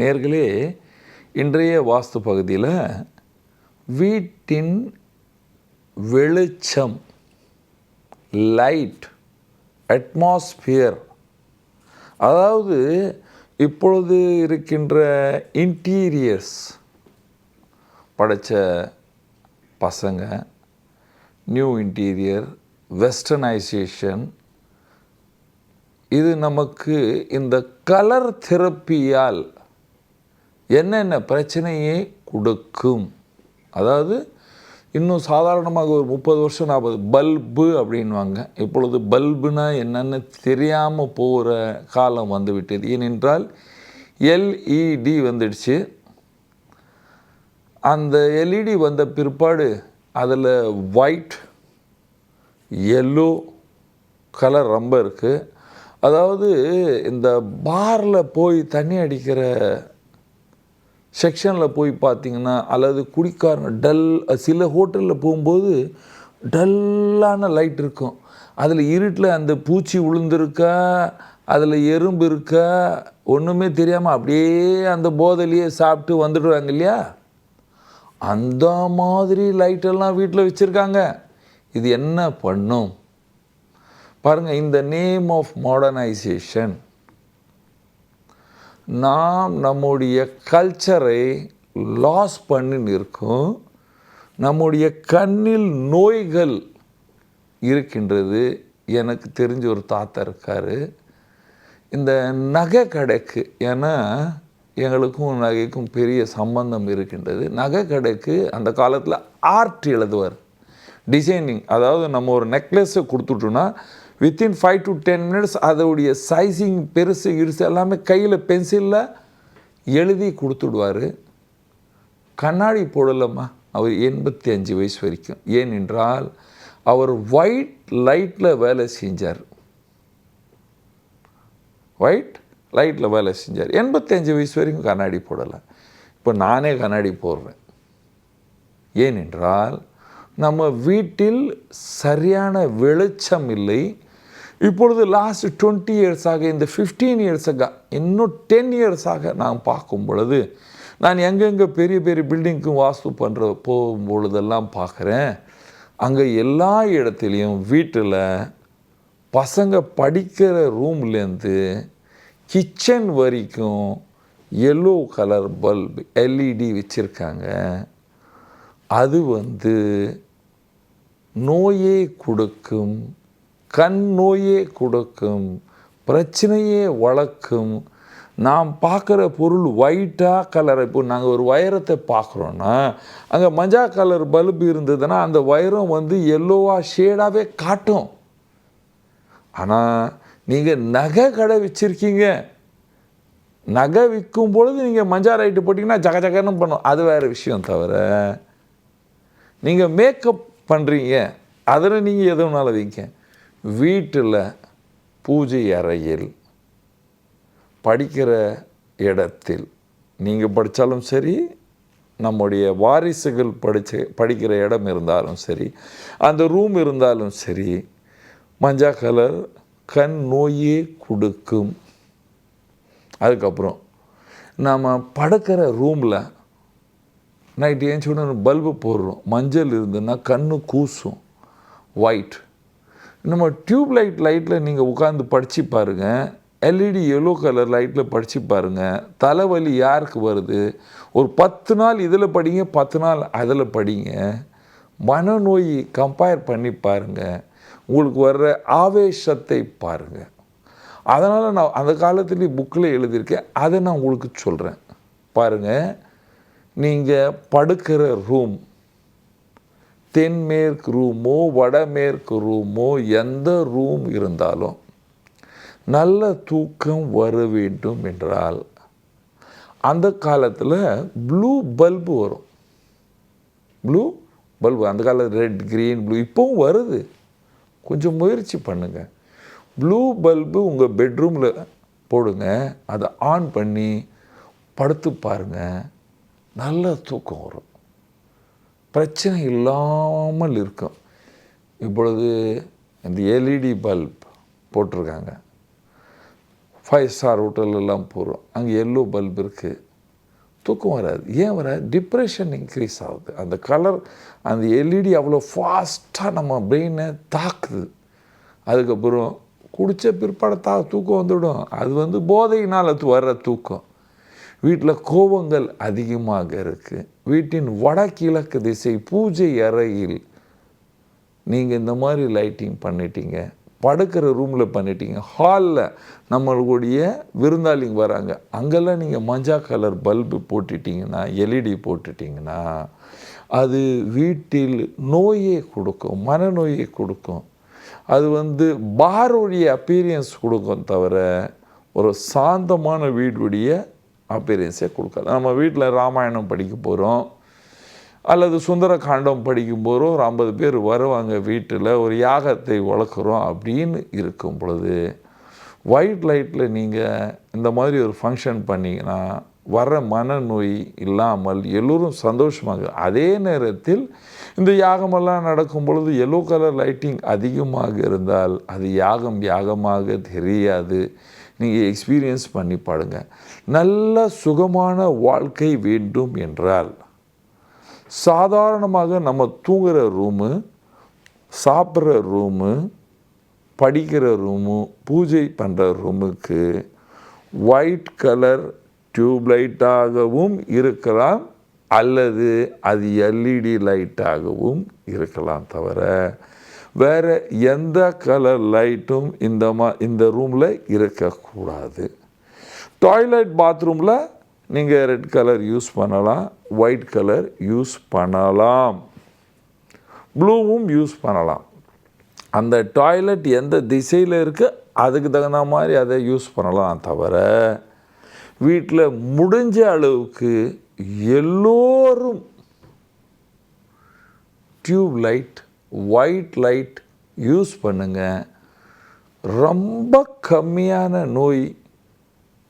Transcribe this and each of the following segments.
நேர்களே இன்றைய வாஸ்து பகுதியில் வீட்டின் வெளிச்சம் லைட் அட்மாஸ்பியர் அதாவது இப்பொழுது இருக்கின்ற இன்டீரியர்ஸ் படைச்ச பசங்க நியூ இன்டீரியர் வெஸ்டர்னைசேஷன் இது நமக்கு இந்த கலர் தெரப்பியால் என்னென்ன பிரச்சனையை கொடுக்கும்? அதாவது இன்னும் சாதாரணமாக ஒரு முப்பது வருஷம் நாற்பது பல்பு அப்படின்வாங்க இப்பொழுது பல்புனா என்னென்னு தெரியாமல் போகிற காலம் வந்துவிட்டது ஏனென்றால் எல்இடி வந்துடுச்சு. அந்த எல்இடி வந்த பிற்பாடு அதில் ஒயிட் எல்லோ கலர் ரொம்ப இருக்குது அதாவது இந்த பாரில் போய் தண்ணி அடிக்கிற செக்ஷனில் போய் பார்த்தீங்கன்னா அல்லது குடிக்காரங்க டல் சில ஹோட்டலில் போகும்போது டல்லான லைட் இருக்கும். அதில் இருட்டில் அந்த பூச்சி விழுந்திருக்கா அதில் எறும்பு இருக்கா ஒன்றுமே தெரியாமல் அப்படியே அந்த போதையிலேயே சாப்பிட்டு வந்துடுவாங்க இல்லையா? அந்த மாதிரி லைட்டெல்லாம் வீட்டில் வச்சுருக்காங்க. இது என்ன பண்ணும்? பாருங்கள் இந்த நேம் ஆஃப் மாடர்னைசேஷன். நாம் நம்முடைய கல்ச்சரை லாஸ் பண்ணின்னு இருக்கோம் நம்முடைய கண்ணில் நோய்கள் இருக்கின்றது. எனக்கு தெரிஞ்ச ஒரு தாத்தா இருக்கார். இந்த நகை கடைக்கு ஏன்னா எங்களுக்கும் நகைக்கும் பெரிய சம்பந்தம் இருக்கின்றது. நகை கடைக்கு அந்த காலத்தில் ஆர்ட் எழுதுவார். டிசைனிங் அதாவது நம்ம ஒரு நெக்லஸை கொடுத்துட்டோன்னா within five to ten minutes அதோடைய சைஸிங் பெருசு இருசு எல்லாமே கையில் பென்சிலில் எழுதி கொடுத்துடுவார். கண்ணாடி போடலம்மா அவர் எண்பத்தி அஞ்சு வயசு வரைக்கும். ஏனென்றால் அவர் ஒயிட் லைட்டில் வேலை செஞ்சார். ஒயிட் லைட்டில் வேலை செஞ்சார். எண்பத்தஞ்சு வயசு வரைக்கும் கண்ணாடி போடலை. இப்போ நானே கண்ணாடி போடுறேன். ஏனென்றால் நம்ம வீட்டில் சரியான வெளிச்சம் இல்லை. இப்பொழுது லாஸ்ட் டுவெண்ட்டி இயர்ஸாக இந்த ஃபிஃப்டீன் இயர்ஸாக இன்னும் டென் இயர்ஸாக நான் பார்க்கும் பொழுது நான் எங்கெங்கே பெரிய பெரிய பில்டிங்க்கும் வாஸ்து பண்ணுற போகும் பொழுதெல்லாம் பார்க்குறேன். அங்கே எல்லா இடத்துலையும் வீட்டில் பசங்க படிக்கிற ரூம்லேருந்து கிச்சன் வரைக்கும் எல்லோ கலர் பல்ப் எல்இடி வச்சுருக்காங்க. அது வந்து நோயே கொடுக்கும் கண் நோயே கொடுக்கும் பிரச்சனையே வளர்க்கும். நாம் பார்க்குற பொருள் ஒயிட்டாக கலர் இப்போ நாங்கள் ஒரு வைரத்தை பார்க்குறோன்னா அங்கே மஞ்சா கலர் பல்பு இருந்ததுன்னா அந்த வைரம் வந்து எல்லோவாக ஷேடாகவே காட்டும். ஆனால் நீங்கள் நகை கடை வச்சுருக்கீங்க. நகை விற்கும் பொழுது நீங்கள் மஞ்சா ரைட்டு போட்டிங்கன்னா ஜக ஜகன்னு பண்ணும். அது வேறு விஷயம் தவிர நீங்கள் மேக்கப் பண்ணுறீங்க அதில் நீங்கள் எதுனால வைங்க. வீட்டில் பூஜை அறையில் படிக்கிற இடத்தில் நீங்கள் படித்தாலும் சரி நம்முடைய வாரிசுகள் படிச்சு படிக்கிற இடம் இருந்தாலும் சரி அந்த ரூம் இருந்தாலும் சரி மஞ்சா கலர் கண் நோயே கொடுக்கும். அதுக்கப்புறம் நாம் படுக்கிற ரூமில் நைட்டு ஏன் சொன்ன பல்பு போடுறோம். மஞ்சள் இருந்ததுன்னா கண்ணு கூசும். ஒயிட் நம்ம டியூப் லைட் லைட்டில் நீங்கள் உட்காந்து படித்து பாருங்கள் எல்இடி எல்லோ கலர் லைட்டில் படித்து பாருங்கள் தலைவலி யாருக்கு வருது? ஒரு பத்து நாள் இதில் படிங்க பத்து நாள் அதில் படிங்க. மனநோய் கம்பேர் பண்ணி பாருங்கள் உங்களுக்கு வர்ற ஆவேசத்தை பாருங்கள் அதனால் நான் அந்த காலத்துலேயே புக்கில் எழுதியிருக்கேன். அதை நான் உங்களுக்கு சொல்கிறேன் பாருங்கள் நீங்கள் படுக்கிற ரூம் தென்மேற்கு ரூமோ வடமேற்கு ரூமோ எந்த ரூம் இருந்தாலும் நல்ல தூக்கம் வர வேண்டும் என்றால் அந்த காலத்தில் ப்ளூ பல்பு வரும். ப்ளூ பல்பு அந்த காலத்தில் ரெட் க்ரீன் ப்ளூ இப்போவும் வருது. கொஞ்சம் முயற்சி பண்ணுங்கள் ப்ளூ பல்பு உங்கள் பெட்ரூமில் போடுங்க. அதை ஆன் பண்ணி படுத்து பாருங்கள் நல்ல தூக்கம் வரும். பிரச்சனை இல்லாமல் இருக்கும். இப்பொழுது இந்த எல்இடி பல்ப் போட்டிருக்காங்க. ஃபைவ் ஸ்டார் ஹோட்டலெல்லாம் போகிறோம் அங்கே எல்லோ பல்ப் இருக்குது தூக்கம் வராது. ஏன் வராது? டிப்ரெஷன் இன்க்ரீஸ் ஆகுது. அந்த கலர் அந்த எல்இடி அவ்வளோ ஃபாஸ்ட்டாக நம்ம பிரெயினை தாக்குது. அதுக்கப்புறம் குடித்த பிற்பாடு தா தூக்கம் வந்துடும். அது வந்து போதையினால் து- வர்ற தூக்கம். வீட்டில் கோபங்கள் அதிகமாக இருக்குது வீட்டின் வடகிழக்கு திசை பூஜை அறையில் நீங்கள் இந்த மாதிரி லைட்டிங் பண்ணிட்டீங்க. படுக்கிற ரூமில் பண்ணிட்டீங்க. ஹாலில் நம்மளுடைய விருந்தாளிங்க வராங்க. அங்கெல்லாம் நீங்கள் மஞ்சா கலர் பல்பு போட்டுட்டிங்கன்னா எல்இடி போட்டுட்டிங்கன்னா அது வீட்டில் நோயை கொடுக்கும் மனநோயை கொடுக்கும். அது வந்து பாரோடைய அப்பீரியன்ஸ் கொடுக்கும் தவிர ஒரு சாந்தமான வீடுடைய அப்பீரியன்ஸே கொடுக்காது. நம்ம வீட்டில் ராமாயணம் படிக்க போகிறோம் அல்லது சுந்தர காண்டம் படிக்கும் போதும் ஒரு ஐம்பது பேர் வருவாங்க வீட்டில் ஒரு யாகத்தை வளர்க்குறோம் அப்படின்னு இருக்கும் பொழுது ஒயிட் லைட்டில் நீங்கள் இந்த மாதிரி ஒரு ஃபங்க்ஷன் பண்ணிங்கன்னா வர மனநோய் இல்லாமல் எல்லோரும் சந்தோஷமாக. அதே நேரத்தில் இந்த யாகமெல்லாம் நடக்கும் பொழுது எல்லோ கலர் லைட்டிங் அதிகமாக இருந்தால் அது யாகம் யாகமாக தெரியாது. நீங்கள் எக்ஸ்பீரியன்ஸ் பண்ணி பாடுங்க நல்ல சுகமான வாழ்க்கை வேண்டும் என்றால் சாதாரணமாக நம்ம தூங்குகிற ரூமு சாப்பிட்ற ரூமு படிக்கிற ரூமு பூஜை பண்ணுற ரூமுக்கு ஒயிட் கலர் டியூப்லைட்டாகவும் இருக்கலாம் அல்லது அது எல்இடி லைட்டாகவும் இருக்கலாம் தவிர வேறு எந்த கலர் லைட்டும் இந்த மா இந்த ரூமில் இருக்கக்கூடாது. டாய்லெட் பாத்ரூமில் நீங்கள் ரெட் கலர் யூஸ் பண்ணலாம் ஒயிட் கலர் யூஸ் பண்ணலாம். ப்ளூவும் யூஸ் பண்ணலாம். அந்த டாய்லெட் எந்த திசையில் இருக்குது அதுக்கு தகுந்த மாதிரி அதை யூஸ் பண்ணலாம் தவிர வீட்டில் முடிஞ்ச அளவுக்கு எல்லோரும் tube light white light use பண்ணுங்கள் ரொம்ப கம்மியான நோய்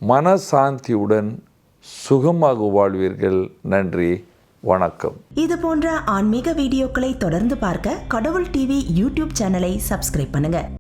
மனசாந்தியுடன் சுகமாக வாழ்வீர்கள். நன்றி வணக்கம். இது போன்ற ஆன்மீக வீடியோக்களை தொடர்ந்து பார்க்க கடவுள் டிவி யூடியூப் சேனலை சப்ஸ்கிரைப் பண்ணுங்கள்